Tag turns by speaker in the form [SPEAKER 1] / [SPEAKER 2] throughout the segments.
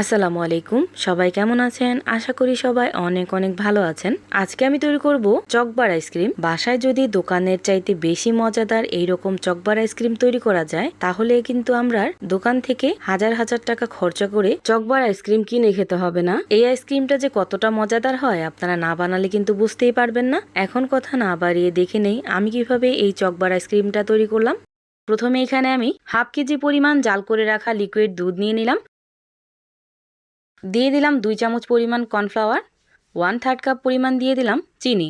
[SPEAKER 1] আসসালামু আলাইকুম। সবাই কেমন আছেন? আশা করি সবাই অনেক অনেক ভালো আছেন। আজকে আমি তৈরি করব চকবার আইসক্রিম। বাসায় যদি দোকানের চাইতে বেশি মজাদার এইরকম চকবার আইসক্রিম তৈরি করা যায়, তাহলে কিন্তু আমরা দোকান থেকে হাজার হাজার টাকা খরচা করে চকবার আইসক্রিম কিনে খেতে হবে না। এই আইসক্রিমটা যে কতটা মজাদার হয়, আপনারা না বানালে কিন্তু বুঝতেই পারবেন না। এখন কথা না বাড়িয়ে দেখে নেই আমি কীভাবে এই চকবার আইসক্রিমটা তৈরি করলাম। প্রথমে এখানে আমি হাফ কেজি পরিমাণ জাল করে রাখা লিকুইড দুধ নিয়ে নিলাম। দিয়ে দিলাম দুই চামচ পরিমাণ কর্নফ্লাওয়ার ওয়ান থার্ড কাপ পরিমাণ দিয়ে দিলাম চিনি।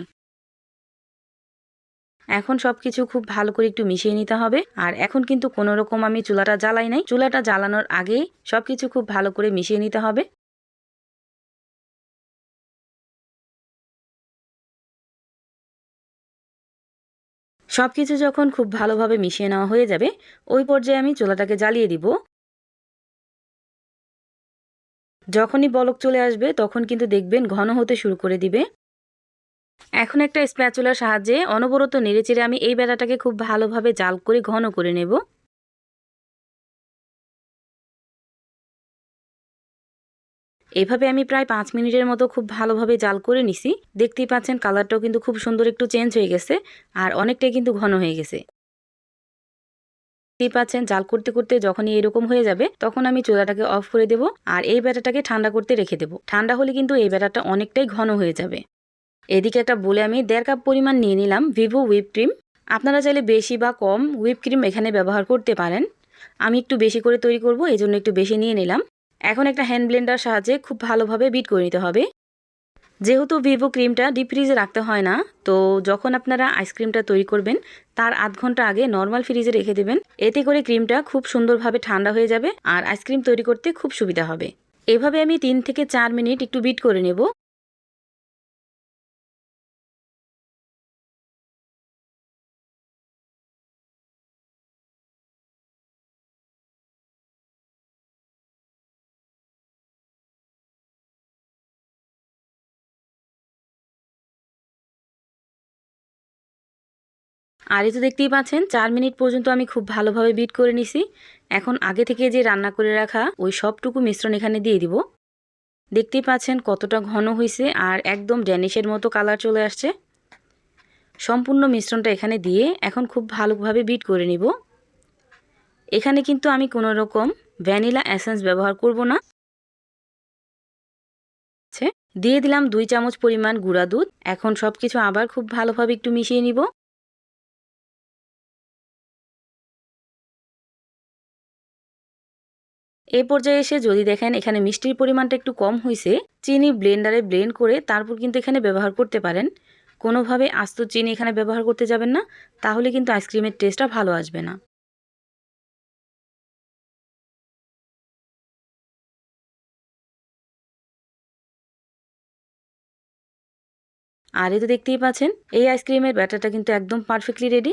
[SPEAKER 1] এখন সব কিছু খুব ভালো করে একটু মিশিয়ে নিতে হবে। আর এখন কিন্তু কোনো রকম আমি চুলাটা জ্বালাই নাই। চুলাটা জ্বালানোর আগেই সব কিছু খুব ভালো করে মিশিয়ে নিতে হবে। সব কিছু যখন খুব ভালোভাবে মিশিয়ে নেওয়া হয়ে যাবে, ওই পর্যায়ে আমি চুলাটাকে জ্বালিয়ে দিব। যখনই বলক চলে আসবে, তখন কিন্তু দেখবেন ঘন হতে শুরু করে দিবে। এখন একটা স্প্যাচুলার সাহায্যে অনবরত নেড়েচেড়ে আমি এই বেলাটাকে খুব ভালোভাবে জাল করে ঘন করে নেব। এভাবে আমি প্রায় পাঁচ মিনিটের মতো খুব ভালোভাবে জাল করে নিছি। দেখতেই পাচ্ছেন কালারটাও কিন্তু খুব সুন্দর একটু চেঞ্জ হয়ে গেছে, আর অনেকটাই কিন্তু ঘন হয়ে গেছে। দেখতেই পাচ্ছেন, জাল করতে করতে যখনই এরকম হয়ে যাবে, তখন আমি চুলাটাকে অফ করে দেব আর এই ব্যাটাটাকে ঠান্ডা করতে রেখে দেব। ঠান্ডা হলে কিন্তু এই ব্যাটারটা অনেকটাই ঘন হয়ে যাবে। এদিকে একটা বলে আমি দেড় কাপ পরিমাণ নিয়ে নিলাম ভিভো হুইপ ক্রিম আপনারা চাইলে বেশি বা কম হুইপ ক্রিম এখানে ব্যবহার করতে পারেন। আমি একটু বেশি করে তৈরি করব এই জন্য একটু বেশি নিয়ে নিলাম। এখন একটা হ্যান্ড ব্লেন্ডার সাহায্যে খুব ভালোভাবে বিট করে নিতে হবে। যেহেতু ভিভো ক্রিমটা ডিপ ফ্রিজে রাখতে হয় না, তো যখন আপনারা আইসক্রিমটা তৈরি করবেন, তার আধ ঘণ্টা আগে নর্মাল ফ্রিজে রেখে দেবেন। এতে করে ক্রিমটা খুব সুন্দরভাবে ঠান্ডা হয়ে যাবে আর আইসক্রিম তৈরি করতে খুব সুবিধা হবে। এভাবে আমি তিন থেকে চার মিনিট একটু বিট করে নেব। আর এই তো দেখতেই পাচ্ছেন, চার মিনিট পর্যন্ত আমি খুব ভালোভাবে বিট করে নিছি। এখন আগে থেকে যে রান্না করে রাখা ওই সবটুকু মিশ্রণ এখানে দিয়ে দিব। দেখতেই পাচ্ছেন কতটা ঘন হয়েছে আর একদম ড্যানিশের মতো কালার চলে আসছে। সম্পূর্ণ মিশ্রণটা এখানে দিয়ে এখন খুব ভালোভাবে বিট করে নিব। এখানে কিন্তু আমি কোনো রকম ভ্যানিলা অ্যাসেন্স ব্যবহার করব না। দিয়ে দিলাম দুই চামচ পরিমাণ গুঁড়া দুধ। এখন সব কিছু আবার খুব ভালোভাবে একটু মিশিয়ে নিব। এই পর্যায়ে এসে যদি দেখেন এখানে মিষ্টির পরিমাণটা একটু কম হয়েছে চিনি ব্লেন্ডারে ব্লেন্ড করে তারপর কিন্তু এখানে ব্যবহার করতে পারেন। কোনোভাবে আস্ত চিনি এখানে ব্যবহার করতে যাবেন না, তাহলে কিন্তু আইসক্রিমের টেস্টটা ভালো আসবে না। আর এই তো দেখতেই পাচ্ছেন, এই আইসক্রিমের ব্যাটারটা কিন্তু একদম পারফেক্টলি রেডি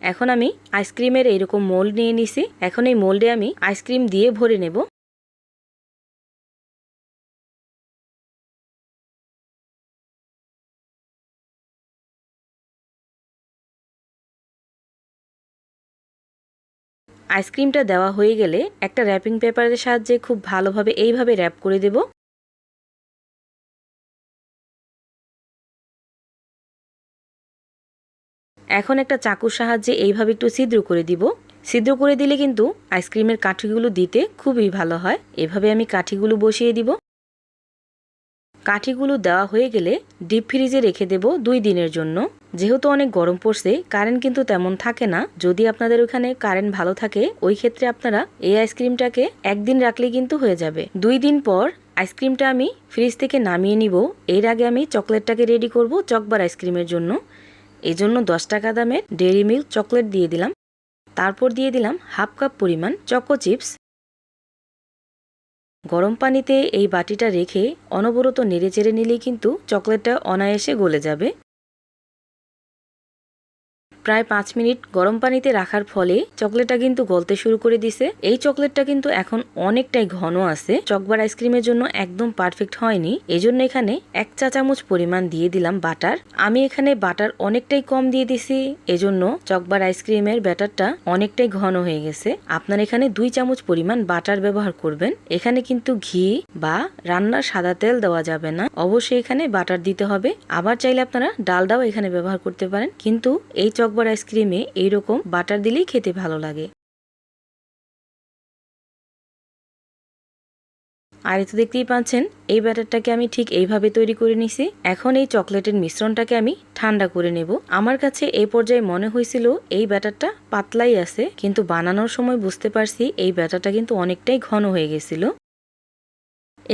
[SPEAKER 1] এখন আমি আইসক্রিমের এইরকম মোল্ড নিয়ে নিছি। এখন এই মোল্ডে আমি আইসক্রিম দিয়ে ভরে নেব। আইসক্রিমটা দেওয়া হয়ে গেলে একটা র্যাপিং পেপারের সাহায্যে খুব ভালোভাবে এইভাবে র্যাপ করে দেব। এখন একটা চাকুর সাহায্যে এইভাবে একটু ছিদ্র করে দিব। ছিদ্র করে দিলে কিন্তু আইসক্রিমের কাঠিগুলো দিতে খুবই ভালো হয়। এভাবে আমি কাঠিগুলো বসিয়ে দিব। কাঠিগুলো দেওয়া হয়ে গেলে ডিপ ফ্রিজে রেখে দেব দুই দিনের জন্য। যেহেতু অনেক গরম পড়ছে, কারেন্ট কিন্তু তেমন থাকে না। যদি আপনাদের ওখানে কারেন্ট ভালো থাকে, ওই ক্ষেত্রে আপনারা এই আইসক্রিমটাকে একদিন রাখলে কিন্তু হয়ে যাবে। দুই দিন পর আইসক্রিমটা আমি ফ্রিজ থেকে নামিয়ে নিব। এর আগে আমি চকলেটটাকে রেডি করব চকবার আইসক্রিমের জন্য। এই জন্য দশ টাকা দামের ডেরি মিল্ক চকলেট দিয়ে দিলাম। তারপর দিয়ে দিলাম হাফ কাপ পরিমাণ চকো চিপস গরম পানিতে এই বাটিটা রেখে অনবরত নেড়ে চেড়ে নিলেই কিন্তু চকলেটটা অনায়াসে গলে যাবে। প্রায় পাঁচ মিনিট গরম পানিতে রাখার ফলে চকলেটটা কিন্তু গলতে শুরু করে দিছে। এই চকলেটটা কিন্তু এখন অনেকটাই ঘন আছে। চকবার আইসক্রিমের জন্য একদম পারফেক্ট হয়নি। এজন্য এখানে এক চা চামচ পরিমাণ দিয়ে দিলাম বাটার। আমি এখানে বাটার অনেকটাই কম দিয়ে দিছি। এজন্য চকবার আইসক্রিমের ব্যাটারটা অনেকটাই ঘন হয়ে গেছে। আপনার এখানে দুই চামচ পরিমাণ বাটার ব্যবহার করবেন। এখানে কিন্তু ঘি বা রান্নার সাদা তেল দেওয়া যাবে না। অবশ্যই এখানে বাটার দিতে হবে। আবার চাইলে আপনারা ডালডাও এখানে ব্যবহার করতে পারেন। কিন্তু এই চকবার আইসক্রিমে এইরকম বাটার দিলেই খেতে ভালো লাগে। আর এই তো দেখতেই পাচ্ছেন, এই ব্যাটারটাকে আমি ঠিক এইভাবে তৈরি করে নিছি। এখন এই চকলেটের মিশ্রণটাকে আমি ঠান্ডা করে নেব। আমার কাছে এই পর্যায়ে মনে হয়েছিল এই ব্যাটারটা পাতলাই আছে, কিন্তু বানানোর সময় বুঝতে পারছি এই ব্যাটারটা কিন্তু অনেকটাই ঘন হয়ে গেছিল।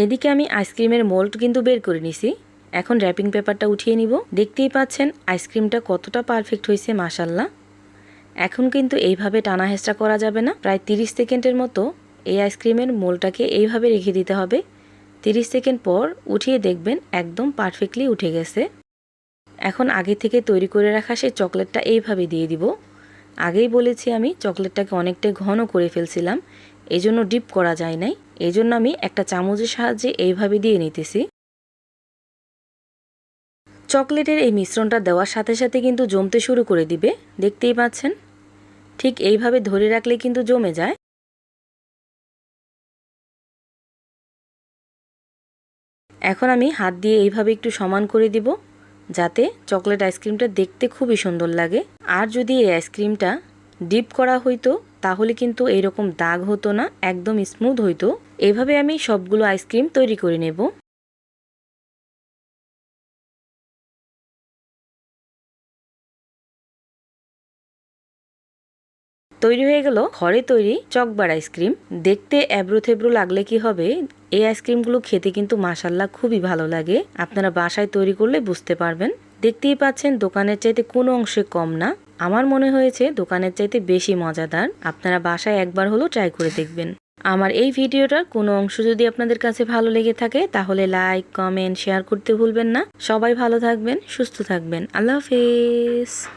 [SPEAKER 1] এদিকে আমি আইসক্রিমের মোল্ড কিন্তু বের করে নিছি। এখন র্যাপিং পেপারটা উঠিয়ে নিব। দেখতেই পাচ্ছেন আইসক্রিমটা কতটা পারফেক্ট হয়েছে মাসাল্লাহ এখন কিন্তু এইভাবে টানা হেঁচড়া করা যাবে না। প্রায় তিরিশ সেকেন্ডের মতো এই আইসক্রিমের মোলটাকে এইভাবে রেখে দিতে হবে। তিরিশ সেকেন্ড পর উঠিয়ে দেখবেন একদম পারফেক্টলি উঠে গেছে। এখন আগে থেকে তৈরি করে রাখা সেই চকলেটটা এইভাবে দিয়ে দিব। আগেই বলেছি আমি চকলেটটাকে অনেকটাই ঘন করে ফেলছিলাম। এই জন্য ডিপ করা যায় নাই। এই জন্য আমি একটা চামচের সাহায্যে এইভাবে দিয়ে নিতেছি। চকলেটের এই মিশ্রণটা দেওয়ার সাথে সাথে কিন্তু জমতে শুরু করে দিবে। দেখতেই পাচ্ছেন? ঠিক এইভাবে ধরে রাখলে কিন্তু জমে যায়। এখন আমি হাত দিয়ে এইভাবে একটু সমান করে দিব, যাতে চকলেট আইসক্রিমটা দেখতে খুবই সুন্দর লাগে। আর যদি এই আইসক্রিমটা ডিপ করা হইতো, তাহলে কিন্তু এরকম দাগ হতো না, একদম স্মুথ হইতো। এভাবে আমি সবগুলো আইসক্রিম তৈরি করে নেব। তৈরি হয়ে গেল ঘরে তৈরি চকবার আইসক্রিম। দেখতে এবড়ো থেব্রো লাগলে কি হবে? এই আইসক্রিমগুলো খেতে কিন্তু মাসাল্লাহ খুবই ভালো লাগে। আপনারা বাসায় তৈরি করলে বুঝতে পারবেন। দেখতেই পাচ্ছেন দোকানের চাইতে কোনো অংশে কম না। আমার মনে হয়েছে দোকানের চাইতে বেশি মজাদার। আপনারা বাসায় একবার হলেও ট্রাই করে দেখবেন। আমার এই ভিডিওটার কোনো অংশ যদি আপনাদের কাছে ভালো লেগে থাকে, তাহলে লাইক, কমেন্ট, শেয়ার করতে ভুলবেন না। সবাই ভালো থাকবেন, সুস্থ থাকবেন। আল্লাহ হাফেজ।